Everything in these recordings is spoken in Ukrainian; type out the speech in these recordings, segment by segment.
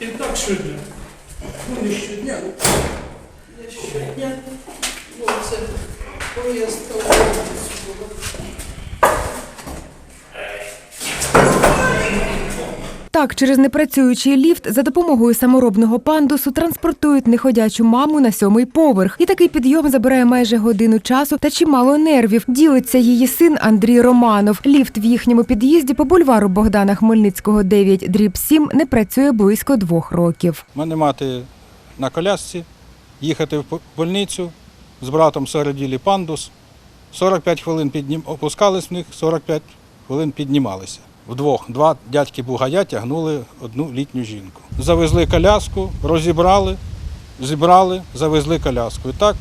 І так щодня. Ну, не щодня, ну, не щодня. Ну, це поїздка в Одесу була. Так, через непрацюючий ліфт за допомогою саморобного пандусу транспортують неходячу маму на сьомий поверх. І такий підйом забирає майже годину часу та чимало нервів. Ділиться її син Андрій Романов. Ліфт в їхньому під'їзді по бульвару Богдана Хмельницького 9 дріб 7 не працює близько двох років. У мене мати на колясці, їхати в больницю, з братом сороділі пандус. 45 хвилин піднім... опускались в них, 45 хвилин піднімалися. Вдвох. Два дядьки бугая тягнули одну літню жінку. Завезли коляску, розібрали, зібрали, завезли коляску. І так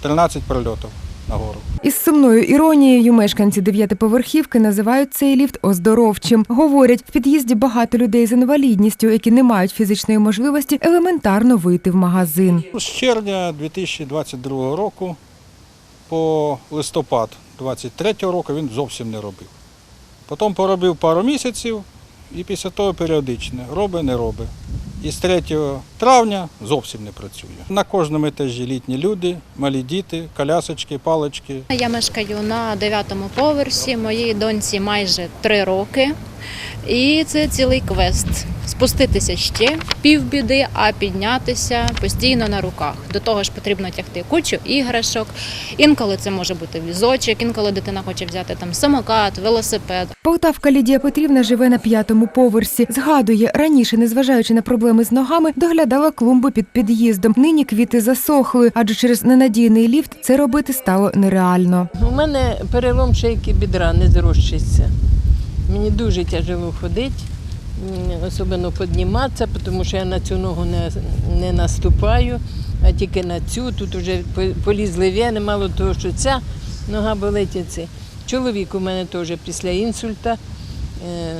13 прильотів нагору. Із сумною іронією мешканці дев'ятиповерхівки називають цей ліфт оздоровчим. Говорять, в під'їзді багато людей з інвалідністю, які не мають фізичної можливості елементарно вийти в магазин. З червня 2022 року по листопад 2023 року він зовсім не робив. Потім поробив пару місяців і після того періодично роби, не роби. І з 3 травня зовсім не працює. На кожному етажі літні люди, малі діти, колясочки, палички. Я мешкаю на дев'ятому поверсі, моїй доньці майже три роки. І це цілий квест. Спуститися ще півбіди, а піднятися постійно на руках. До того ж потрібно тягти кучу іграшок. Інколи це може бути візочок, інколи дитина хоче взяти там самокат, велосипед. Полтавка Лідія Петрівна живе на п'ятому поверсі. Згадує, раніше, незважаючи на проблеми з ногами, доглядала клумбу під під'їздом. Нині квіти засохли, адже через ненадійний ліфт це робити стало нереально. У мене перелом шийки бідра не зрощиться. Мені дуже тяжело ходити, особливо підніматися, тому що я на цю ногу не, не наступаю, а тільки на цю. Тут вже полізли вени, мало того, що ця нога болить. і це. Чоловік у мене теж після інсульта. Е,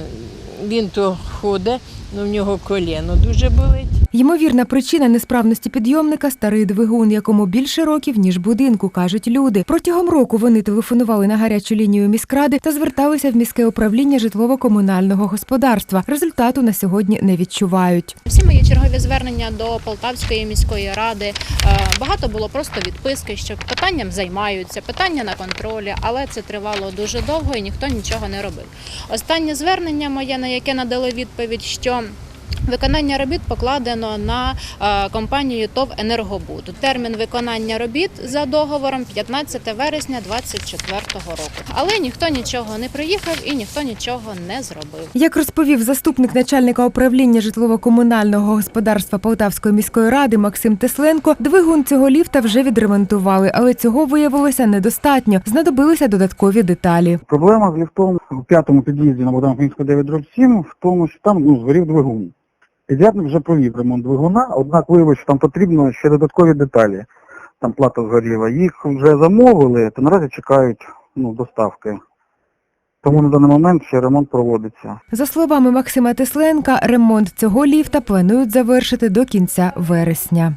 Він то ходить, але в нього коліно дуже болить. Ймовірна причина несправності підйомника старий двигун, якому більше років ніж будинку, кажуть люди. Протягом року вони телефонували на гарячу лінію міськради та зверталися в міське управління житлово-комунального господарства. Результату на сьогодні не відчувають. Всі мої чергові звернення до Полтавської міської ради е, багато було просто відписки, що питанням займаються, питання на контролі, але це тривало дуже довго і ніхто нічого не робив. Останнє звернення моє, на яке надали відповідь, що Виконання робіт покладено на е, компанію ТОВ «Енергобуд». Термін виконання робіт за договором 15 вересня 2024 року. Але ніхто нічого не приїхав і ніхто нічого не зробив. Як розповів заступник начальника управління житлово-комунального господарства Полтавської міської ради Максим Тесленко, двигун цього ліфта вже відремонтували, але цього виявилося недостатньо. Знадобилися додаткові деталі. Проблема з ліфтом у п'ятому під'їзді на Богдан Хмельницького 9 дроб 7 в тому, що там ну, згорів двигун. Підрядник вже провів ремонт двигуна, однак виявив, що там потрібно ще додаткові деталі. Там плата згоріла. Їх вже замовили, то наразі чекають ну, доставки. Тому на даний момент ще ремонт проводиться. За словами Максима Тесленка, ремонт цього ліфта планують завершити до кінця вересня.